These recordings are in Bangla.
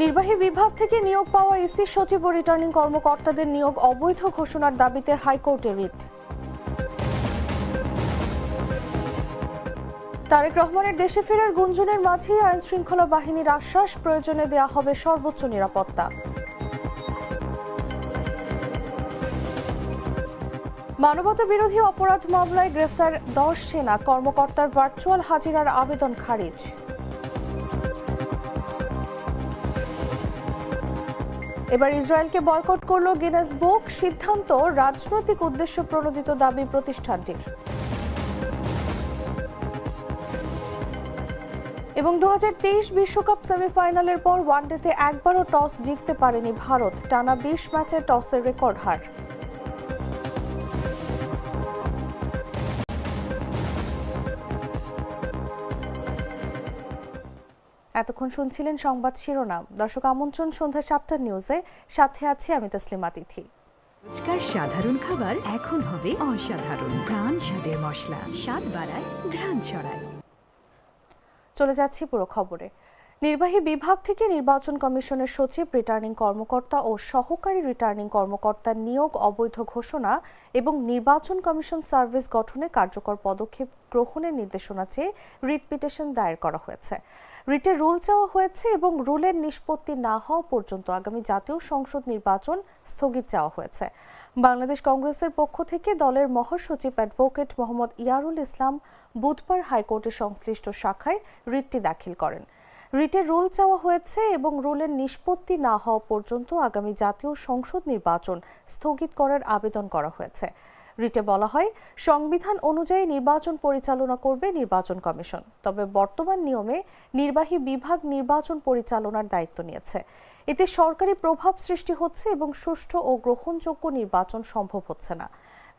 নির্বাহী বিভাগ থেকে নিয়োগ পাওয়া ইসি সচিব ও রিটার্নিং কর্মকর্তাদের নিয়োগ অবৈধ ঘোষণার দাবিতে হাইকোর্টে রিট। তারেক রহমানের দেশে ফেরার গুঞ্জনের মাঝেই আইন শৃঙ্খলা বাহিনীর আশ্বাস, প্রয়োজনে দেয়া হবে সর্বোচ্চ নিরাপত্তা। মানবতা বিরোধী অপরাধ মামলায় গ্রেফতার দশ সেনা কর্মকর্তার ভার্চুয়াল হাজিরার আবেদন খারিজ। এবার ইসরায়েলকে বয়কট করল গিনেস বুক, সিদ্ধান্ত রাজনৈতিক উদ্দেশ্য প্রণোদিত দাবি প্রতিষ্ঠানটির। এবং দু বিশ্বকাপ সেমিফাইনালের পর ওয়ানডেতে একবারও টস জিততে পারেনি ভারত, টানা বিশ ম্যাচে টসের রেকর্ড হার। এতক্ষণ শুনছিলেন সংবাদ শিরোনাম। দর্শক আমন্ত্রণ সন্ধ্যা সাতটার নিউজে। সাথে আছি আমি তসলিমা তিথি। রোজকার সাধারণ খাবার এখন হবে অসাধারণ। প্রাণ স্বাদের মশলা স্বাদ বাড়ায় ঘ্রাণ ছড়ায়। চলে যাচ্ছি পুরো খবরে। নির্বাহী বিভাগ থেকে নির্বাচন কমিশনের সচিব রিটার্নিং কর্মকর্তা ও সহকারী রিটার্নিং কর্মকর্তার নিয়োগ অবৈধ ঘোষণা এবং নির্বাচন কমিশন সার্ভিস গঠনে কার্যকর পদক্ষেপ গ্রহণের নির্দেশনা চেয়ে রিট পিটিশন দায়ের করা হয়েছে। রিটে রুল চাওয়া হয়েছে এবং রুলের নিষ্পত্তি না হওয়া পর্যন্ত আগামী জাতীয় সংসদ নির্বাচন স্থগিত চাওয়া হয়েছে। বাংলাদেশ কংগ্রেসের পক্ষ থেকে দলের মহাসচিব অ্যাডভোকেট মোহাম্মদ ইয়ারুল ইসলাম বুধবার হাইকোর্টের সংশ্লিষ্ট শাখায় রিটটি দাখিল করেন। রিটের রুল চাওয়া হয়েছে এবং রুলের নিষ্পত্তি না হওয়া পর্যন্ত আগামী জাতীয় সংসদ নির্বাচন স্থগিত করার আবেদন করা হয়েছে। রিটে বলা হয়, সংবিধান অনুযায়ী নির্বাচন পরিচালনা করবে নির্বাচন কমিশন। তবে বর্তমান নিয়মে নির্বাহী বিভাগ নির্বাচন পরিচালনার দায়িত্ব নিয়েছে। এতে সরকারি প্রভাব সৃষ্টি হচ্ছে এবং সুষ্ঠু ও গ্রহণযোগ্য নির্বাচন সম্ভব হচ্ছে না।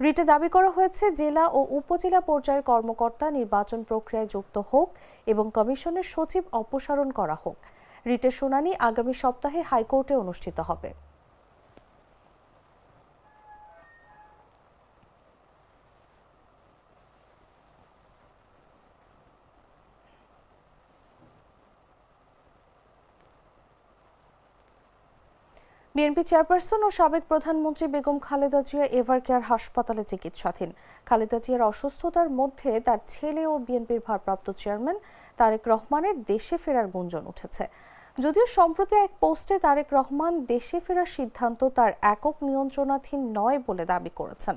রিটে দাবি করা হয়েছে, জেলা ও উপজেলা পর্যায়ের কর্মকর্তা নির্বাচন প্রক্রিয়ায় যুক্ত হোক এবং কমিশনের সচিব অপসারণ করা হোক। রিটের শুনানি আগামী সপ্তাহে হাইকোর্টে অনুষ্ঠিত হবে। বিএনপি চেয়ারপারসন ও সাবেক প্রধানমন্ত্রী বেগম খালেদা জিয়া এভার কেয়ার হাসপাতালে চিকিৎসাধীন। খালেদা জিয়ার অসুস্থতার মধ্যে তার ছেলে ও বিএনপির ভারপ্রাপ্ত চেয়ারম্যান তারেক রহমানের দেশে ফেরার গুঞ্জন উঠেছে। যদিও সম্প্রতি এক পোস্টে তারেক রহমান দেশে ফেরার সিদ্ধান্ত তার একক নিয়ন্ত্রণাধীন নয় বলে দাবি করেছেন।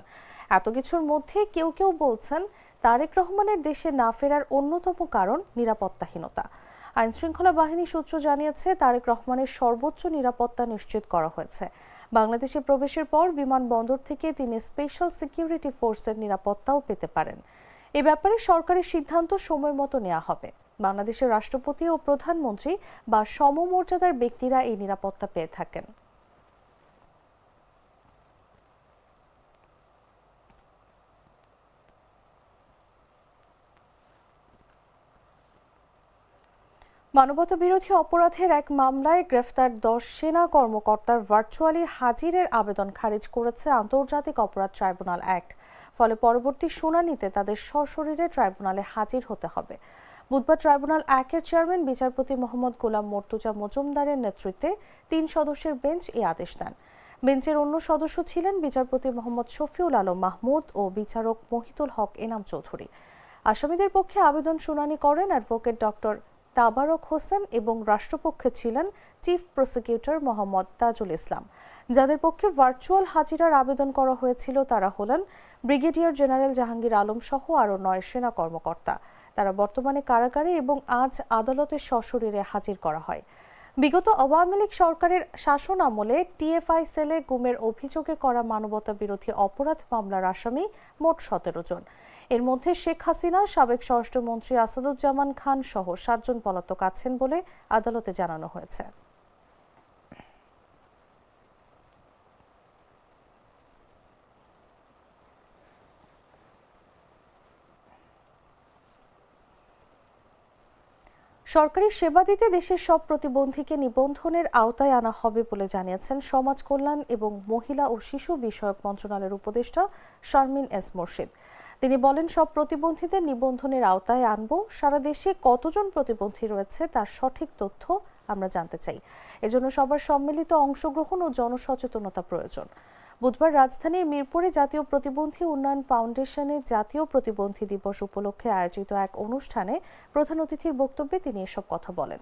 এত কিছুর মধ্যে কেউ কেউ বলছেন, তারেক রহমানের দেশে না ফেরার অন্যতম কারণ নিরাপত্তাহীনতা। আইনশৃঙ্খলা বাহিনী সূত্র জানিয়েছে, তারেক রহমানের সর্বোচ্চ নিরাপত্তা নিশ্চিত করা হয়েছে। বাংলাদেশে প্রবেশের পর বিমানবন্দর থেকে তিনি স্পেশাল সিকিউরিটি ফোর্সের নিরাপত্তাও পেতে পারেন। এ ব্যাপারে সরকারের সিদ্ধান্ত সময় মতো নেওয়া হবে। বাংলাদেশের রাষ্ট্রপতি ও প্রধানমন্ত্রী বা সমমর্যাদার ব্যক্তিরা এই নিরাপত্তা পেয়ে থাকেন। মানবতা বিরোধী অপরাধের এক মামলায় গ্রেফতার দশ সেনা কর্মকর্তার ভার্চুয়ালি হাজিরের আবেদন খারিজ করেছে আন্তর্জাতিক অপরাধ ট্রাইব্যুনাল এক ফলে পরবর্তী শুনানিতে তাদের সশরীরে ট্রাইব্যুনালে হাজির হতে হবে। বুধবার ট্রাইব্যুনাল একের চেয়ারম্যান, বিচারপতি মোহাম্মদ গোলাম মর্তুজা মজুমদারের নেতৃত্বে তিন সদস্যের বেঞ্চ এই আদেশ দেন। বেঞ্চের অন্য সদস্য ছিলেন বিচারপতি মোহাম্মদ শফিউল আলম মাহমুদ ও বিচারক মহিতুল হক এনাম চৌধুরী। আসামিদের পক্ষে আবেদন শুনানি করেন অ্যাডভোকেট ডক্টর তাবারক হোসেন এবং রাষ্ট্রপক্ষে ছিলেন চিফ প্রসিকিউটর মোহাম্মদ তাজুল ইসলাম। যাদের পক্ষে ভার্চুয়াল হাজিরার আবেদন করা হয়েছিল তারা হলেন ব্রিগেডিয়ার জেনারেল জাহাঙ্গীর আলম সহ আরও নয় সেনা কর্মকর্তা। তারা বর্তমানে কারাগারে এবং আজ আদালতে সশরীরে হাজির করা হয়। বিগত আওয়ামী লীগ সরকারের শাসন আমলে টিএফআই সেলে গুমের অভিযোগে করা মানবতা বিরোধী অপরাধ মামলার আসামি মোট সতেরো জন। এর মধ্যে শেখ হাসিনা, সাবেক স্বরাষ্ট্রমন্ত্রী আসাদুজ্জামান খান সহ সাতজন পলাতক আছেন বলে আদালতে জানানো হয়েছে। সরকারি সেবা দিতে দেশের সব প্রতিবন্ধীকে নিবন্ধনের আওতায় আনা হবে বলে জানিয়েছেন সমাজ কল্যাণ এবং মহিলা ও শিশু বিষয়ক মন্ত্রণালয়ের উপদেষ্টা শারমিন এস মোর্শেদ। তিনি বলেন, সব প্রতিবন্ধীদের নিবন্ধনের আওতায় আনব। সারা দেশে কতজন প্রতিবন্ধী রয়েছে তার সঠিক তথ্য আমরা জানতে চাই। এজন্য সবার সম্মিলিত অংশগ্রহণ ও জনসচেতনতা প্রয়োজন। বুধবার রাজধানীর মিরপুরে জাতীয় প্রতিবন্ধী উন্নয়ন ফাউন্ডেশনে জাতীয় প্রতিবন্ধী দিবস উপলক্ষে আয়োজিত এক অনুষ্ঠানে প্রধান অতিথির বক্তব্যে তিনি এসব কথা বলেন।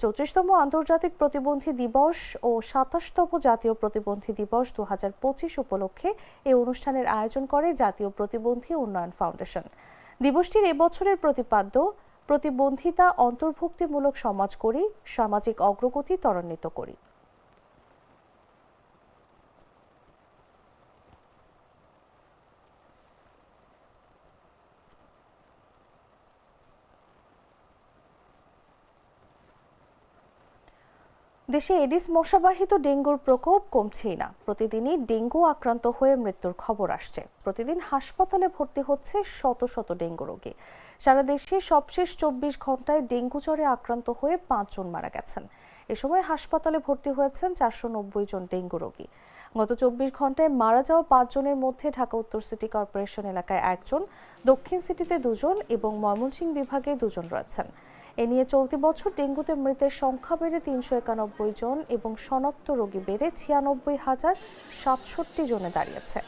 চৌত্রিশতম আন্তর্জাতিক প্রতিবন্ধী দিবস ও সাতাশতম জাতীয় প্রতিবন্ধী দিবস দু হাজার পঁচিশ উপলক্ষে এই অনুষ্ঠানের আয়োজন করে জাতীয় প্রতিবন্ধী উন্নয়ন ফাউন্ডেশন। দিবসটির এবছরের প্রতিপাদ্য, প্রতিবন্ধিতা অন্তর্ভুক্তিমূলক সমাজ করি, সামাজিক অগ্রগতি ত্বরান্বিত করি। দেশে এডিস মশাবাহিত ডেঙ্গুর প্রকোপ কমছেই না। প্রতিদিনই ডেঙ্গু আক্রান্ত হয়ে মৃত্যুর খবর আসছে। প্রতিদিন হাসপাতালে ভর্তি হচ্ছে শত শত ডেঙ্গু রোগী। সারা দেশে সবশেষ চব্বিশ ঘন্টায় ডেঙ্গু জ্বরে আক্রান্ত হয়ে পাঁচজন মারা গেছেন। এ সময় হাসপাতালে ভর্তি হয়েছেন চারশো নব্বই জন ডেঙ্গু রোগী। গত চব্বিশ ঘন্টায় মারা যাওয়া পাঁচজনের মধ্যে ঢাকা উত্তর সিটি কর্পোরেশন এলাকায় একজন, দক্ষিণ সিটিতে দুজন এবং ময়মনসিংহ বিভাগে দুজন রয়েছেন। এ নিয়ে চলতি বছর ডেঙ্গুতে মৃতের সংখ্যা বেড়ে তিনশো একানব্বই জন এবং শনাক্ত রোগী বেড়ে ছিয়ানব্বই হাজার সাতষট্টি জনে দাঁড়িয়েছে।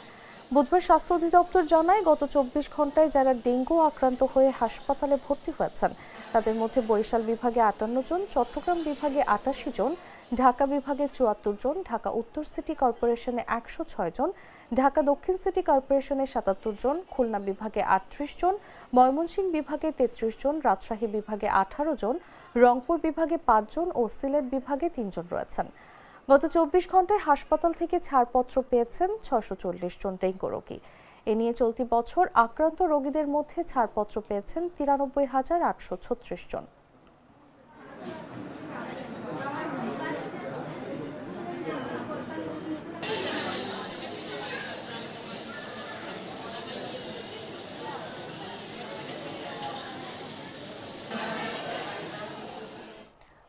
বুধবার স্বাস্থ্য অধিদপ্তর জানায়, গত চব্বিশ ঘন্টায় যারা ডেঙ্গু আক্রান্ত হয়ে হাসপাতালে ভর্তি হয়েছেন, তাদের মধ্যে বরিশাল বিভাগে আটান্ন জন, চট্টগ্রাম বিভাগে আটাশি জন ঢাকা বিভাগে চুয়াত্তর জন, ঢাকা উত্তর সিটি কর্পোরেশনে একশো ছয় জন, ঢাকা দক্ষিণ সিটি কর্পোরেশনে সাতাত্তর জন, খুলনা বিভাগে আটত্রিশ জন, ময়মনসিংহ বিভাগে তেত্রিশ জন, রাজশাহী বিভাগে আঠারো জন, রংপুর বিভাগে পাঁচজন ও সিলেট বিভাগে তিনজন রয়েছেন। গত চব্বিশ ঘন্টায় হাসপাতাল থেকে ছাড়পত্র পেয়েছেন ছশো চল্লিশ জন ডেঙ্গু রোগী। এ নিয়ে চলতি বছর আক্রান্ত রোগীদের মধ্যে ছাড়পত্র পেয়েছেন তিরানব্বই হাজার আটশো ছত্রিশ জন।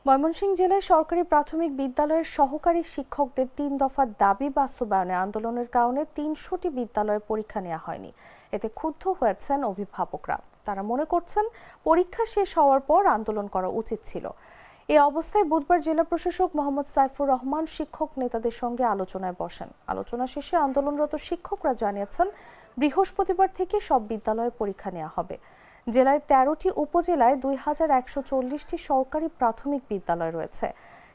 ময়মনসিংহ জেলায় সরকারি প্রাথমিক বিদ্যালয়ের সহকারী শিক্ষকদের তিন দফা দাবি বাস্তবায়নে আন্দোলনের কারণে তিনশোটি বিদ্যালয়ে পরীক্ষা নেওয়া হয়নি। এতে ক্ষুব্ধ হয়েছেন অভিভাবকরা। তারা মনে করছেন, পরীক্ষা শেষ হওয়ার পর আন্দোলন করা উচিত ছিল। এ অবস্থায় বুধবার জেলা প্রশাসক মোহাম্মদ সাইফুর রহমান শিক্ষক নেতাদের সঙ্গে আলোচনায় বসেন। আলোচনা শেষে আন্দোলনরত শিক্ষকরা জানিয়েছেন, বৃহস্পতিবার থেকে সব বিদ্যালয়ে পরীক্ষা নেওয়া হবে। জেলায় তেরোটি উপজেলায় দুই হাজার একশো চল্লিশটি সরকারি প্রাথমিক বিদ্যালয় রয়েছে।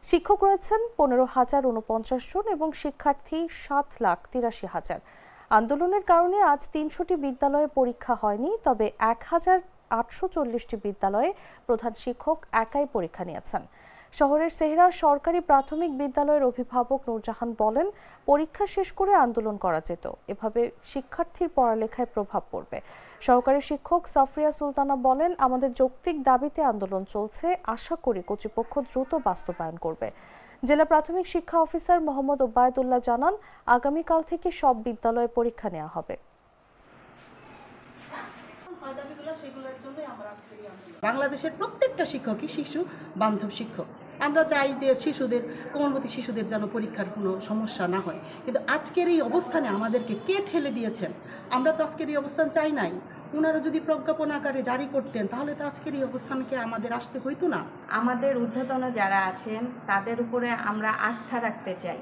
শিক্ষক রয়েছেন পনেরো হাজার উনপঞ্চাশ জন এবং শিক্ষার্থী সাত লাখ তিরাশি হাজার। আন্দোলনের কারণে আজ তিনশোটি বিদ্যালয়ে পরীক্ষা হয়নি, তবে এক হাজার আটশো চল্লিশটি বিদ্যালয়ে প্রধান শিক্ষক একাই পরীক্ষা নিয়েছেন। শহরের সেহরা সরকারি প্রাথমিক বিদ্যালয়ের অভিভাবক নূরজাহান বলেন, পরীক্ষা শেষ করে আন্দোলন করা যেত। এভাবে শিক্ষার্থীর পড়ালেখায় প্রভাব পড়বে। সহকারী শিক্ষক সাফরিয়া সুলতানা বলেন, আমাদের যৌক্তিক দাবিতে আন্দোলন চলছে। আশা করি কর্তৃপক্ষ দ্রুত বাস্তবায়ন করবে। জেলা প্রাথমিক শিক্ষা অফিসার মোহাম্মদ ওবায়দুল্লাহ জানান, আগামীকাল থেকে সব বিদ্যালয়ে পরীক্ষা নেওয়া হবে। বাংলাদেশের প্রত্যেকটা শিক্ষকই শিশু, বান্ধব শিক্ষক। আমরা চাই যে শিশুদের, কোমলমতি শিশুদের যেন পরীক্ষার কোনো সমস্যা না হয়। কিন্তু আজকের এই অবস্থানে আমাদেরকে কে ঠেলে দিয়েছেন? আমরা তো আজকের এই অবস্থান চাই নাই। ওনারা যদি প্রজ্ঞাপন আকারে জারি করতেন, তাহলে তো আজকের এই অবস্থানকে আমাদের আসতে হইতো না। আমাদের ঊর্ধ্বতন যারা আছেন, তাদের উপরে আমরা আস্থা রাখতে চাই।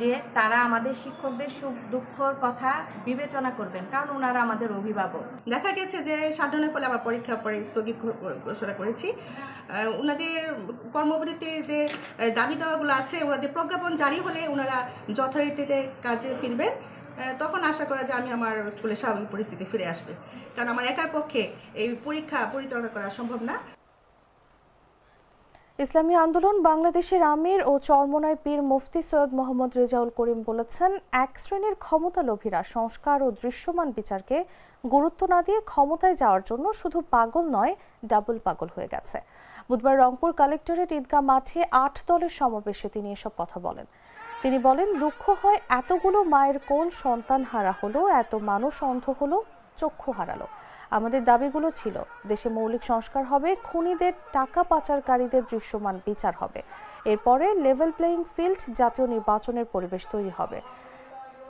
যে তারা আমাদের শিক্ষকদের সুখ, দুঃখর কথা বিবেচনা করবেন, কারণ ওনারা আমাদের অভিভাবক। দেখা গেছে যে শাটডাউনের ফলে আবার পরীক্ষা পরে স্থগিত ঘোষণা করেছি। ওনাদের কর্মবিরতির যে দাবি দেওয়াগুলো আছে ওনাদের প্রজ্ঞাপন জারি হলে ওনারা যথারীতিতে কাজে ফিরবেন। তখন আশা করা যে আমি আমার স্কুলের স্বাভাবিক পরিস্থিতি ফিরে আসবে। কারণ আমার একার পক্ষে এই পরীক্ষা পরিচালনা করা সম্ভব না। ইসলামী আন্দোলন বাংলাদেশের আমির ও চরমনায় পীর মুফতি সৈয়দ মোহাম্মদ রেজাউল করিম বলেছেন, এক শ্রেণির ক্ষমতালোভীরা সংস্কার ও দৃশ্যমান বিচারকে গুরুত্ব না দিয়ে ক্ষমতায় যাওয়ার জন্য শুধু পাগল নয়, ডাবল পাগল হয়ে গেছে। বুধবার রংপুর কালেক্টরেট ঈদগাহ মাঠে আট দলের সমাবেশে তিনি এসব কথা বলেন। তিনি বলেন, দুঃখ হয় এতগুলো মায়ের কোল সন্তান হারা হলো, এত মানুষ অন্ধ হলো, চক্ষু হারালো। আমাদের দাবিগুলো ছিল, দেশে মৌলিক সংস্কার হবে, খুনিদের টাকা পাচারকারীদের দৃশ্যমান বিচার হবে। এরপরে লেভেল প্লেয়িং ফিল্ড জাতীয় নির্বাচনের পরিবেশ তৈরি হবে।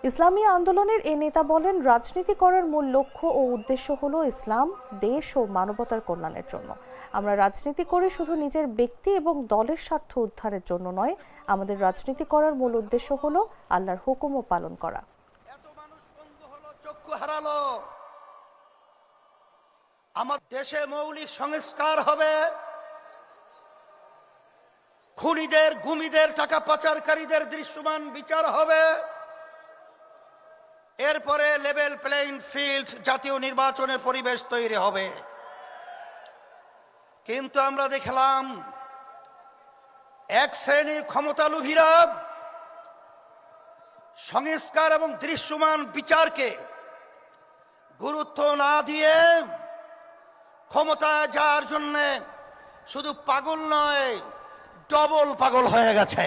ইসলামী আন্দোলনের এ নেতা বলেন, রাজনীতি করার মূল লক্ষ্য ও উদ্দেশ্য হলো ইসলাম, দেশ ও মানবতার কল্যাণের জন্য। আমরা রাজনীতি করে শুধু নিজের ব্যক্তি এবং দলের স্বার্থ উদ্ধারের জন্য নয়, আমাদের রাজনীতি করার মূল উদ্দেশ্য হলো আল্লাহর হুকুমও পালন করা। এত মানুষ হারালো। আমার দেশে মৌলিক সংস্কার হবে। খুনিদের, গুমিদের, টাকা পাচারকারীদের দৃশ্যমান বিচার হবে। এরপরে লেভেল প্লেইং ফিল্ড জাতীয় নির্বাচনের পরিবেশ তৈরি হবে। কিন্তু আমরা দেখলাম, এক শ্রেণির ক্ষমতালোভীরা সংস্কার এবং দৃশ্যমান বিচারকে গুরুত্ব না দিয়ে ক্ষমতায় যাওয়ার জন্য শুধু পাগল নয় ডবল পাগল হয়ে গেছে।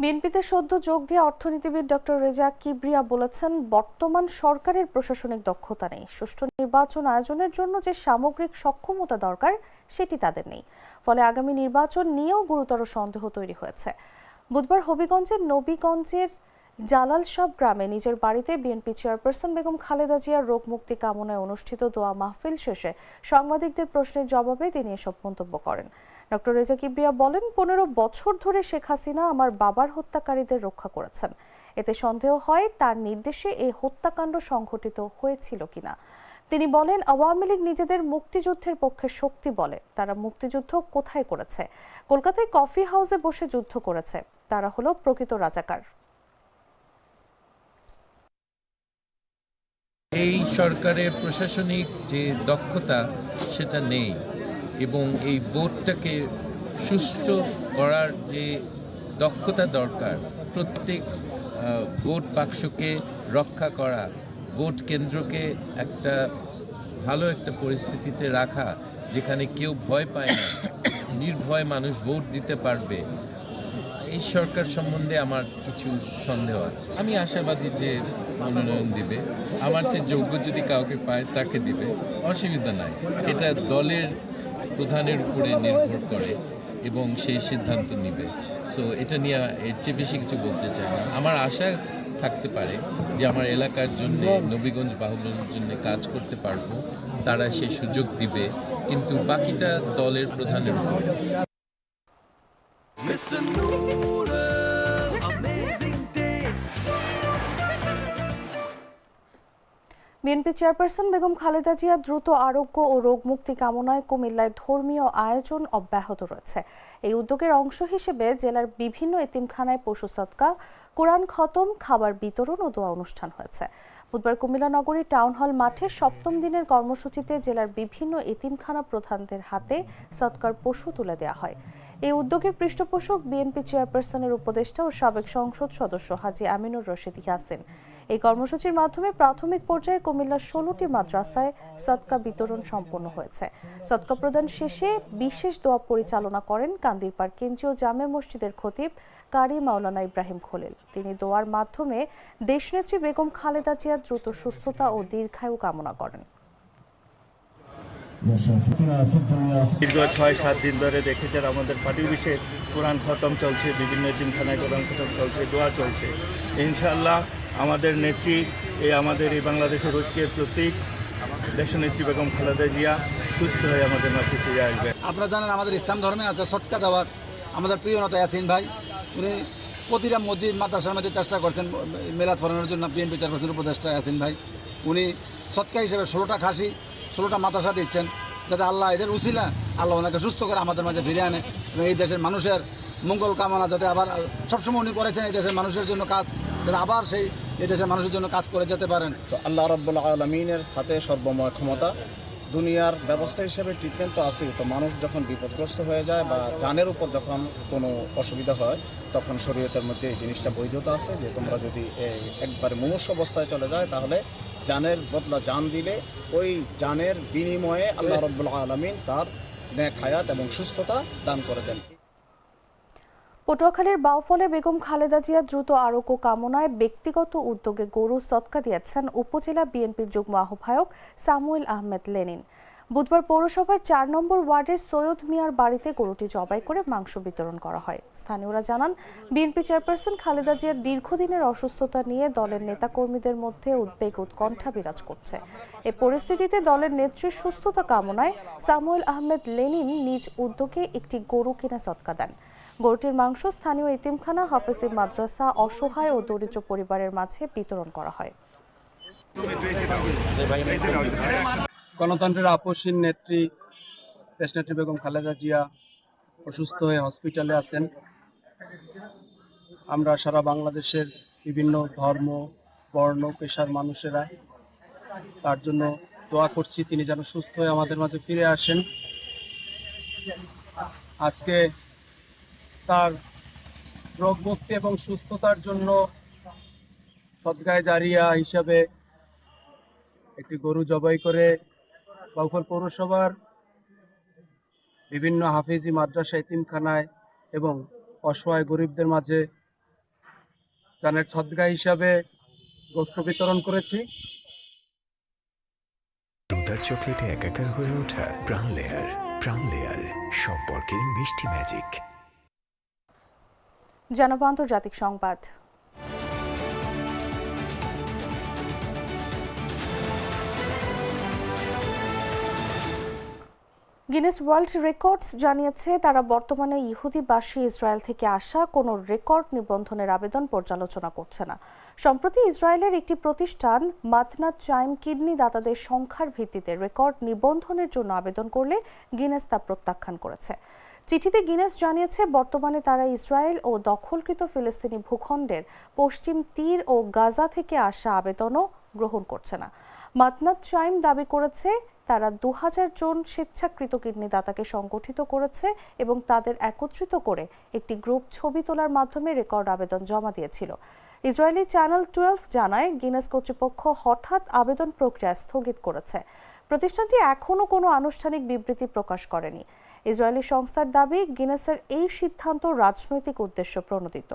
বিএনপিতে সদ্য যোগ দিয়ে অর্থনীতিবিদ ডক্টর রেজা কিবরিয়া বলেছেন, বর্তমান সরকারের প্রশাসনিক দক্ষতা নেই। সুষ্ঠু নির্বাচন আয়োজনের জন্য যে সামগ্রিক সক্ষমতা দরকার, সেটি তাদের নেই। ফলে আগামী নির্বাচন নিয়েও গুরুতর সন্দেহ তৈরি হয়েছে। বুধবার হবিগঞ্জের নবীগঞ্জের জালাল সাব গ্রামে নিজের বাড়িতে বিএনপি চেয়ারপারসন বেগম খালেদা জিয়ার রোগ মুক্তি কামনায় অনুষ্ঠিত দোয়া মাহফিল শেষে সাংবাদিকদের প্রশ্নের জবাবে তিনি এসব মন্তব্য করেন। ডক্টর রেজা কিবরিয়া বলেন, পনেরো বছর ধরে শেখ হাসিনা আমার বাবার হত্যাকারীদের রক্ষা করেছেন। এতে সন্দেহ হয় তার নির্দেশে এই হত্যাকাণ্ড সংঘটিত হয়েছিল কিনা। তিনি বলেন, আওয়ামী লীগ নিজেদের মুক্তিযুদ্ধের পক্ষে শক্তি বলে। তারা মুক্তিযুদ্ধ কোথায় করেছে? কলকাতায় কফি হাউসে বসে যুদ্ধ করেছে। তারা হলো প্রকৃত রাজাকার। এই সরকারের প্রশাসনিক যে দক্ষতা, সেটা নেই এবং এই বোর্ডটাকে সুষ্ঠু করার যে দক্ষতা দরকার, প্রত্যেক ভোট বাক্সকে রক্ষা করা ভোট কেন্দ্রকে একটা ভালো একটা পরিস্থিতিতে রাখা, যেখানে কেউ ভয় পায় না, নির্ভয় মানুষ ভোট দিতে পারবে এই সরকার সম্বন্ধে আমার কিছু সন্দেহ আছে। আমি আশাবাদী যে মনোনয়ন দিবে। আমার চেয়ে যোগ্য যদি কাউকে পায়, তাকে দিবে। অসুবিধা নাই। এটা দলের প্রধানের উপরে নির্ভর করে এবং সেই সিদ্ধান্ত নিবে। সো এটা নিয়ে এর চেয়ে বেশি কিছু বলতে চাই না। আমার আশা থাকতে পারে যে আমার এলাকার জন্য, নবীগঞ্জ বাহুবলের জন্য কাজ করতে পারব। তারা সেই সুযোগ দিবে। কিন্তু বাকিটা দলের প্রধানের উপরে। বিএনপি চেয়ারপারসন বেগম খালেদা জিয়া দ্রুত আরোগ্য ও রোগ মুক্তি কামনায় কুমিল্লায় ধর্মীয় আয়োজন অব্যাহত রয়েছে। এই উদ্যোগের অংশ হিসেবে জেলার বিভিন্ন এতিমখানায় পশু সৎকা কোরআন খতম খাবার বিতরণ ও দোয়া অনুষ্ঠান হয়েছে। বুধবার কুমিল্লা নগরী টাউন হল মাঠে সপ্তম দিনের কর্মসূচিতে জেলার বিভিন্ন এতিমখানা প্রধানদের হাতে সৎকার পশু তুলে দেওয়া হয়। এই উদ্যোগের পৃষ্ঠপোষক বিএনপি চেয়ারপারসনের উপদেষ্টা ও সাবেক সংসদ সদস্য হাজী আমিনুর রশিদ ইয়াসিন। এই কর্মসূচির মাধ্যমে প্রাথমিক পর্যায়ে কুমিল্লার ষোলোটি মাদ্রাসায় সৎকা বিতরণ সম্পন্ন হয়েছে। সৎকা প্রদান শেষে বিশেষ দোয়া পরিচালনা করেন কান্দিরপাড় কেন্দ্রীয় জামে মসজিদের খতিব কারি মাওলানা ইব্রাহিম খলিল। তিনি দোয়ার মাধ্যমে দেশনেত্রী বেগম খালেদা জিয়ার দ্রুত সুস্থতা ও দীর্ঘায়ু কামনা করেন। দীর্ঘ ছয় সাত দিন ধরে দেখেছেন আমাদের পার্টি অফিসে কোরআন খতম চলছে, বিভিন্ন জিমখানায় কোরআন খতম চলছে, দোয়া চলছে। ইনশাল্লাহ আমাদের নেত্রী, এই আমাদের এই বাংলাদেশের ঐক্যের প্রতীক, দেশনেত্রী বেগম খালেদা জিয়া, সুস্থ হয়ে আমাদের মাঝে ফিরে আসবে আপনারা জানেন আমাদের ইসলাম ধর্মে আছে সৎকা দেওয়ার আমাদের প্রিয় নেতা ইয়াসিন ভাই, উনি প্রতিটা মসজিদ, মাদ্রাসার মধ্যে চেষ্টা করছেন মেলাদ ফরানোর জন্য, বিএনপি চেয়ারপারসন উপদেষ্টা ইয়াসিন ভাই। উনি সৎকা হিসেবে ষোলোটা খাসি ষোলোটা মাদ্রাসা দিচ্ছেন, যাতে আল্লাহ এদের উচিলা, আল্লাহ ওনাকে সুস্থ করে আমাদের মাঝে ফিরে আনে এবং এই দেশের মানুষের মঙ্গল কামনা যাতে আবার সবসময় উনি করেছেন এই দেশের মানুষের জন্য কাজ, যাতে আবার সেই, এই দেশের মানুষের জন্য কাজ করে যেতে পারেন। তো আল্লাহ রব্বুল আলমিনের হাতে সর্বময় ক্ষমতা, দুনিয়ার ব্যবস্থা হিসেবে ট্রিটমেন্ট তো আছেই। তো মানুষ যখন বিপদগ্রস্ত হয়ে যায় বা জানের উপর যখন কোনো অসুবিধা হয়, তখন শরীয়তের মধ্যে এই জিনিসটা বৈধতা আছে যে তোমরা যদি একবারে মুমূর্ষ অবস্থায় চলে যায়, তাহলে জানের বদলা জান দিলে ওই জানের বিনিময়ে আল্লাহ রব্বুল আলমিন তার ন্যাক হায়াত এবং সুস্থতা দান করে দেন। পটুয়াখালীর বাউফলে বেগম খালেদা জিয়া দ্রুত আরোগ্য কামনায় ব্যক্তিগত উদ্যোগে গরু সৎকা দিয়েছেন উপজেলা বিএনপির যুগ্ম আহ্বায়ক সামুয়েল আহমেদ লেনিন। বুধবার পৌরসভার চার নম্বর ওয়ার্ডের সৈয়দ মিয়ার বাড়িতে গরুটি জবাই করে মাংস বিতরণ করা হয়। স্থানীয়রা জানান, বিএনপি চেয়ারপারসন খালেদা জিয়ার দীর্ঘদিনের অসুস্থতা নিয়ে দলের নেতাকর্মীদের মধ্যে উদ্বেগ উৎকণ্ঠা বিরাজ করছে। এ পরিস্থিতিতে দলের নেত্রীর সুস্থতা কামনায় সামুয়েল আহমেদ লেনিন নিজ উদ্যোগে একটি গরু কিনে সৎকা দেন। গরুটির মাংস স্থানীয় ইতিমখানা হাফেজি মাদ্রাসা অসহায় ও দরিদ্র পরিবারের মাঝে বিতরণ করা হয়। গণতন্ত্রের আপসীন নেত্রী, দেশনেত্রী বেগম খালেদা জিয়া অসুস্থ হয়ে হসপিটালে আছেন। আমরা সারা বাংলাদেশের বিভিন্ন ধর্ম, বর্ণ, পেশার মানুষেরা তার জন্য দোয়া করছি, তিনি যেন সুস্থ হয়ে আমাদের মাঝে ফিরে আসেন। আজকে তার রোগ মুক্তি এবং সুস্থতার জন্য সদগায় জারিয়া হিসাবে একটি গরু জবাই করে বাউফল পৌরসভার বিভিন্ন হাফিজি মাদ্রাসা এতিমখানায় এবং অসহায় গরিবদের মাঝে চানের ছদগা হিসাবে গোস্ত বিতরণ করেছি। দুধার চকলেটে একাকার হয়ে ওঠা প্রাণ লেয়ার প্রাণ লেয়ার সম্পর্কের মিষ্টি ম্যাজিক। জানাব আন্তর্জাতিক সংবাদ। গিনেস ওয়ার্ল্ড রেকর্ডস জানিয়েছে, তারা বর্তমানে ইহুদিবাসী ইসরায়েল থেকে আসা কোনো রেকর্ড নিবন্ধনের আবেদন পর্যালোচনা করছে না। সম্প্রতি ইসরায়েলের একটি প্রতিষ্ঠান, মাতনা চাইম কিডনি দাতাদের সংখ্যার ভিত্তিতে রেকর্ড নিবন্ধনের জন্য আবেদন করলে গিনেস তা প্রত্যাখ্যান করেছে। চিঠিতে গিনেস জানিয়েছে, বর্তমানে তারা ইসরায়েল ও দখলকৃত ফিলিস্তিনি ভূখণ্ডের পশ্চিম তীর ও গাজা থেকে আসা আবেদনও গ্রহণ করছে না। মাতনাত চাইম দাবি করেছে তারা দু হাজার জন স্বেচ্ছাকৃত কিডনি দাতাকে সংগঠিত করেছে এবং তাদের একত্রিত করে একটি গ্রুপ ছবি তোলার মাধ্যমে রেকর্ড আবেদন জমা দিয়েছিল। ইসরায়েলি চ্যানেল টুয়েলভ জানায়, গিনেস কর্তৃপক্ষ হঠাৎ আবেদন প্রক্রিয়া স্থগিত করেছে। প্রতিষ্ঠানটি এখনও কোনো আনুষ্ঠানিক বিবৃতি প্রকাশ করেনি। ইসরায়েলি সংস্থার দাবি, গিনেসের এই সিদ্ধান্ত রাজনৈতিক উদ্দেশ্য প্রণোদিত।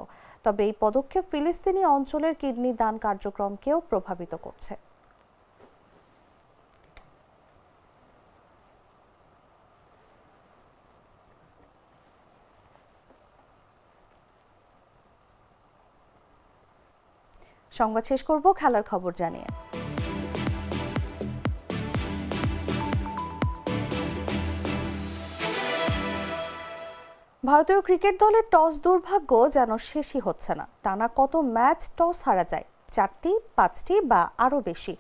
তবে এই পদক্ষেপ ফিলিস্তিনি অঞ্চলের কিডনি দান কার্যক্রমকেও প্রভাবিত করছে। সংবাদ শেষ করব, খেলার খবর জানিয়ে। ভারতীয় ক্রিকেট দলের টস দুর্ভাগ্য যেন শেষই হচ্ছে না। টানা কত ম্যাচ টস হারা যায়? চারটি, পাঁচটি বা আরও বেশি?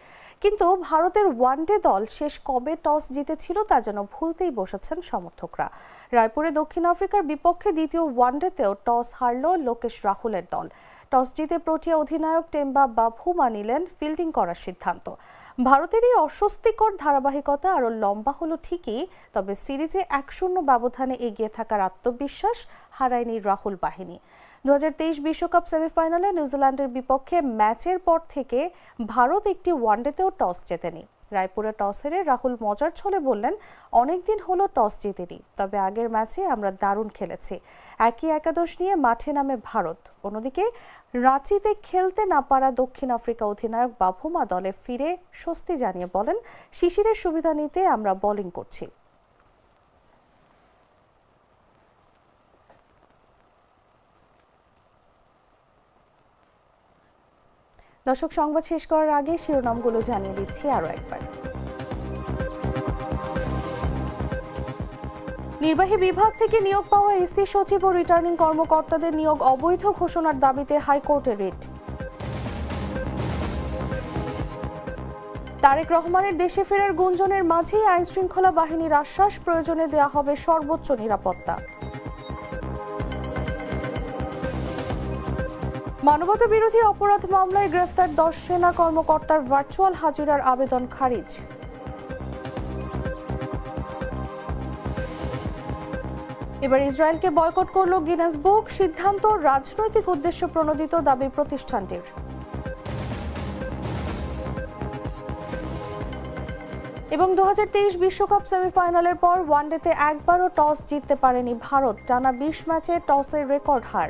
কিন্তু ভারতের ওয়ানডে দল শেষ কবে টস জিতেছিল তা যেন ভুলতেই বসেছেন সমর্থকরা। রায়পুরে দক্ষিণ আফ্রিকার বিপক্ষে দ্বিতীয় ওয়ানডেতেও টস হারল লোকেশ রাহুলের দল। টস জিতে প্রোটিয়া অধিনায়ক টেম্বা বাভুমা নিলেন ফিল্ডিং করার সিদ্ধান্ত। ভারতের এই অস্বস্তিকর ধারাবাহিকতা আরও লম্বা হলো ঠিকই, তবে সিরিজে এক শূন্য ব্যবধানে এগিয়ে থাকার আত্মবিশ্বাস হারায়নি রাহুল বাহিনী। দু বিশ্বকাপ সেমিফাইনালে নিউজিল্যান্ডের বিপক্ষে ম্যাচের পর থেকে ভারত একটি ওয়ানডেতেও টস জেতেনি। রায়পুরে টস হেরে রাহুল মজার ছলে বললেন, অনেকদিন হলো টস জিতেনি, তবে আগের ম্যাচে আমরা দারুণ খেলেছি। একই একাদশ নিয়ে মাঠে নামে ভারত। অন্যদিকে রাঁচিতে খেলতে না পারা দক্ষিণ আফ্রিকা অধিনায়ক বাভুমা দলে ফিরে স্বস্তি জানিয়ে বলেন, শিশিরের সুবিধা নিতে আমরা বোলিং করছি। দর্শক, সংবাদ শেষ করার আগে শিরোনামগুলো জানিয়ে দিচ্ছি আরও একবার। নির্বাহী বিভাগ থেকে নিয়োগ পাওয়া এসি সচিব ও রিটার্নিং কর্মকর্তাদের নিয়োগ অবৈধ ঘোষণার দাবিতে হাইকোর্টে রিট। তারেক রহমানের দেশে ফেরার গুঞ্জনের মাঝেই আইন শৃঙ্খলা বাহিনীর আশ্বাস, প্রয়োজনে দেয়া হবে সর্বোচ্চ নিরাপত্তা। মানবতা বিরোধী অপরাধ মামলায় গ্রেফতার দশ সেনা কর্মকর্তার ভার্চুয়াল হাজিরার আবেদন খারিজ। এবার ইসরায়েলকে বয়কট করল গিনেস বুক, সিদ্ধান্ত রাজনৈতিক উদ্দেশ্য প্রণোদিত দাবি প্রতিষ্ঠানটির। এবং দু বিশ্বকাপ সেমিফাইনালের পর ওয়ানডেতে একবারও টস জিততে পারেনি ভারত, টানা বিশ ম্যাচে টসের রেকর্ড হার।